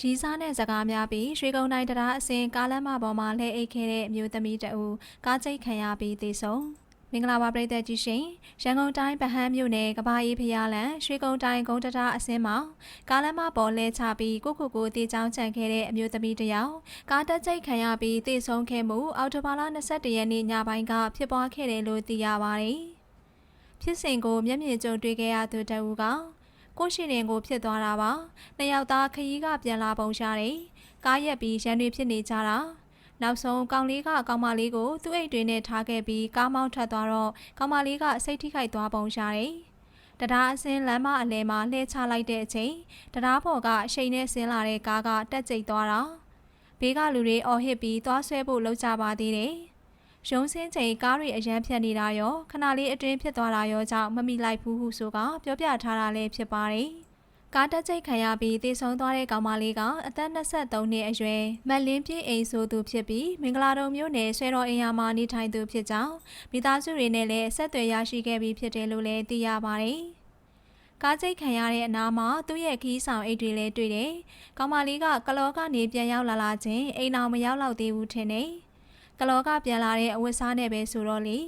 ရီးစားနဲ့စကားများပြီးရွှေကုန်းတိုင်းတရားအစင်ကားလမ်းမပေါ်မှာလှည့်အိတ်ခဲ့တဲ့အမျိုးသမီးတအူကားချိတ်ခံရပြီးသေဆုံးမင်္ဂလာပါပရိသတ်ကြီးရှင်ရန်ကုန်တိုင်းဗဟန်းမြို့နယ်ကဘာအေးဖျားလန်ရွှေကုန်းတိုင်းဂုံတတာအစင်းမှာကားလမ်းမပေါ်လဲချပြီးကိုကိုကိုတေးချောင်းချန်ခဲ့တဲ့အမျိုးသမီးတစ်ယောက်ကားတက်ချိတ်ခံရပြီးသေဆုံးခဲ့မှုအော်တိုဘာလ22ရက်နေ့ညပိုင်းကဖြစ်ပွားခဲ့တယ်လို့သိရပါတယ်ဖြစ်စဉ်ကိုမျက်မြင်ကြုံတွေ့ခဲ့ရသူတအူက ကိုရှိရင်ကိုဖြစ်သွားတာပါနှစ်ယောက်သားခရီးကပြန်လာပုံရှာတယ်ကားရက်ပြီးရန်တွေဖြစ်နေကြတာနောက်ဆုံးကောင်လေးကကောင်မလေးကိုသူ့အိတ်တွေနဲ့ထားခဲ့ပြီးကားမောင်းထွက်သွားတော့ကောင်မလေးကစိတ်ထိခိုက်သွားပုံရှာတယ်တရားအစင်းလမ်းမအလဲမှာလှည့်ချလိုက်တဲ့အချိန်တရားပေါ်ကအရှိန်နဲ့ဆင်းလာတဲ့ကားကတက်ကျိတ်သွားတာဘေးကလူတွေအော်ဟစ်ပြီးသွားဆွဲဖို့လုပ်ကြပါသေးတယ် ရုံးစင်းချိန်ကားတွေအရန်ဖြတ်နေတာရောခဏလေးအတွင်းဖြစ်သွားတာရောကြောင့်မမိလိုက်ဘူးဟုဆိုကပြောပြထားတာလည်းဖြစ်ပါတယ်။ကားတက်ချိတ်ခံရပြီးတေဆုံးသွားတဲ့ကောင်မလေးကအသက်23နှစ်အရွယ်မက်လင်းပြည့်အိမ်ဆိုသူဖြစ်ပြီးမင်္ဂလာတုံမြို့နယ်ဆွဲတော်အိမ်ယာမှာနေထိုင်သူဖြစ်ကြောင်းမိသားစုတွေနဲ့လည်းဆက်သွယ်ရရှိခဲ့ပြီးဖြစ်တယ်လို့လည်းသိရပါတယ်။ကားချိတ်ခံရတဲ့အနားမှာသူ့ရဲ့ခီးဆောင်အိတ်တွေလည်းတွေ့တယ်။ကောင်မလေးကကလောကနေပြန်ရောက်လာလာချင်းအိမ်အောင်မရောက်တော့သေးဘူးထင်တယ်။ ကလောကပြန်လာတဲ့အဝတ်စားနဲ့ပဲဆိုတော့လေ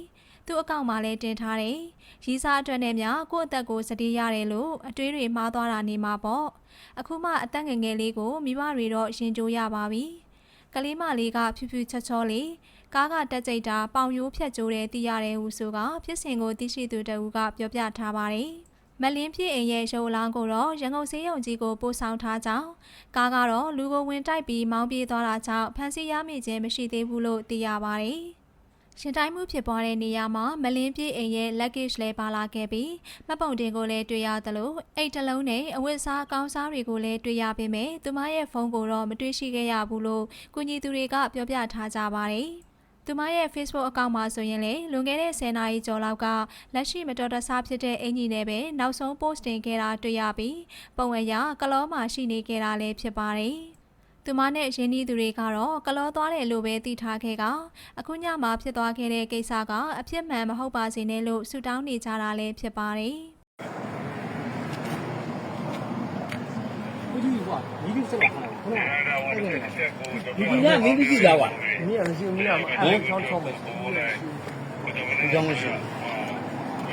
သူ့အကောင့်မှာလည်းတင်ထားတယ်ရီးစားအတွက်နဲ့များကိုယ့်အသက်ကိုစတီးရတယ်လို့အတွေးတွေမှားသွားတာနေမှာပေါ့အခုမှအသက်ငယ်ငယ်လေးကိုမိဘတွေတော့ရှင်ကြိုးရပါပြီကလေးမလေးကဖြူဖြူချောချောလေးကားကတက်ကြိတ်တာပေါင်ရိုးဖြတ်ကြိုးတယ်သိရတယ်ဟုဆိုကဖြစ်စဉ်ကိုသိရှိသူတဦးကပြောပြထားပါတယ် မလင်းပြည့်အိမ်ရဲ့ရုပ်အလောင်းကိုတော့ရန်ကုန်စေးရုံကြီးကိုပို့ဆောင်ထားကြောင်းကားကတော့လူကိုဝင်တိုက်ပြီးမောင်းပြေးသွားတာကြောင့်ဖမ်းဆီးရမိခြင်းမရှိသေးဘူးလို့သိရပါတယ်။ရှင်တိုင်းမှုဖြစ်ပွားတဲ့နေရာမှာမလင်းပြည့်အိမ်ရဲ့ luggage လည်းပါလာခဲ့ပြီးမှတ်ပုံတင်ကိုလည်းတွေ့ရသလိုအိတ်တစ်လုံးနဲ့အဝတ်အစားအကောင်းစားတွေကိုလည်းတွေ့ရပေမဲ့သူမရဲ့ဖုန်းကိုတော့မတွေ့ရှိခဲ့ရဘူးလို့ကုညီသူတွေကပြောပြထားကြပါတယ်။ သူမရဲ့ Facebook အကောင့်မှာဆိုရင်လေလွန်ခဲ့တဲ့10နာရီကျော်လောက်ကလက်ရှိမတော်တဆဖြစ်တဲ့အင်ဂျီနဲ့ပဲနောက်ဆုံး post တင်ခဲ့တာတွေ့ရပြီးပုံအရကလောမှာရှိနေခဲ့တာလည်းဖြစ်ပါတယ်။သူမနဲ့ရင်းနှီးသူတွေကတော့ကလောသွားတယ်လို့ပဲသိထားခဲ့ကအခုညမှာဖြစ်သွားခဲ့တဲ့ကိစ္စကအဖြစ်မှန်မဟုတ်ပါစေနဲ့လို့ဆုတောင်းနေကြတာလည်းဖြစ်ပါတယ်။ မှာမီးပြီးစက်လာခဏခဏအဲ့ဒါဒီကမင်းကြီးကြောက်ပါမင်းရရှိမင်းရမအဲ့ချောင်းချောင်းပဲဒီကြောင်မရှိ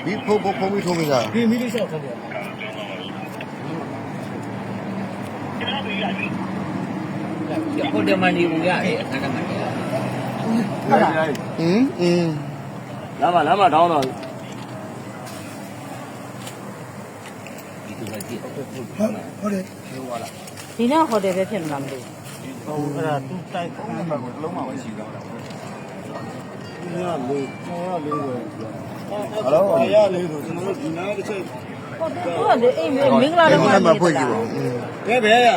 ဒီဖုတ်ဖုတ်ဖုတ်ပြီးထိုးပေးတာဒီမီးလေးရှောက်ထားတယ်ဟုတ်တယ်မနေဘူးရတယ်အခဏမှရတယ်ဟင်ဟင်လာမလာမတောင်းတော့ဒီလိုကြည့်ဟုတ်တယ်ဟိုလာ ဒီနေ့ဟိုတယ်ပဲဖြစ်မလားမသိဘူးဟိုအဲ့ဒါသူ့တိုက်ခုံးမှာကိုလုံးမပဲရှိတော့တာဒီကလေးကျွန်တော်လေးပဲဟယ်လိုအရာလေးဆိုကျွန်တော်ဒီနားတစ်ချက်ဟုတ်တယ်အိမ်မင်္ဂလာတော့မှာဖွင့်ကြည့်ပါဦးဘယ်ဘယ်ရ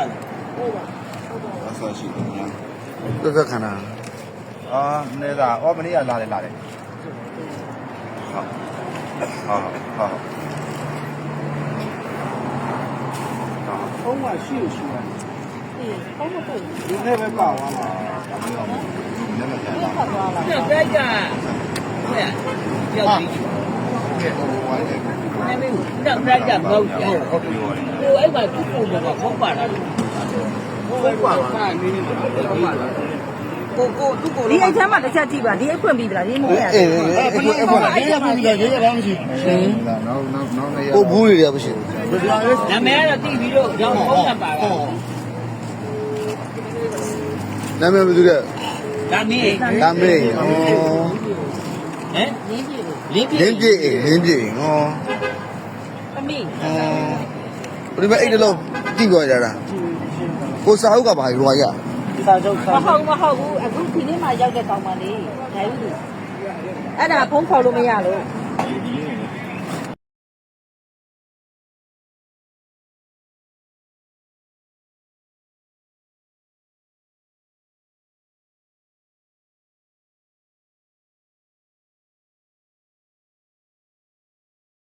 ဟုတ်ပါဟုတ်ပါဆက်ရှိတယ်တော်တော်ခဏအာနေသားအော်မနေ့ကလာတယ်လာတယ်ဟုတ်ဟုတ်ဟုတ် ဖုံးကရှိလို့ရှိရတယ်အေးဖုံးမပို့ဒီနေ့ပဲပါသွားတာပါသွားလားပြန်ပဲကြဟဲ့ရောက်ပြီကျေတော့ဝိုင်းနေတယ်။အဲ့ဒီတော့ပြကြမဟုတ်ဘူး။ဟုတ်ပြီ။ဟိုအဲ့မှာသူ့ပုံကခေါက်ပါလား။ဟုတ်ပါပါ။နေနေတော့ပါလား။ ကိုကိုသူ့ကိုဒီအိတ်ထဲမှာတစ်ချက်ကြည့်ပါဒီအိတ်ဖွင့်ပြီးလားဒီမဟုတ်ရဘူးအဲ့ဘယ်လိုဖွင့်လဲရေးရပြီလားရေးရလားမရှိဘူးနောက်နောက်နောက်နေရကိုဘူးတွေကမရှိဘူးနာမည်ကတော့တိပြီးတော့ကြောင်းဟုတ်တယ်ပါဟုတ်နာမည်ဘယ်သူလဲဒါမင်းဒါမင်းဩဟမ်လင်းပြေလင်းပြေလင်းပြေဩသမီးဩဒီမှာအိတ်တလုံးတိပြောကြတာကိုစာအုပ်ကဘာရွာရလဲ စာချုပ်စာမချုဟုတ်ပ်မဟုတ်ဘူးအခုဒီနေ့မှရောက်တဲ့ကောင်မလေးနိုင်ဘူးအဲ့ဒါဖုန်းခေါ်လို့မရလို့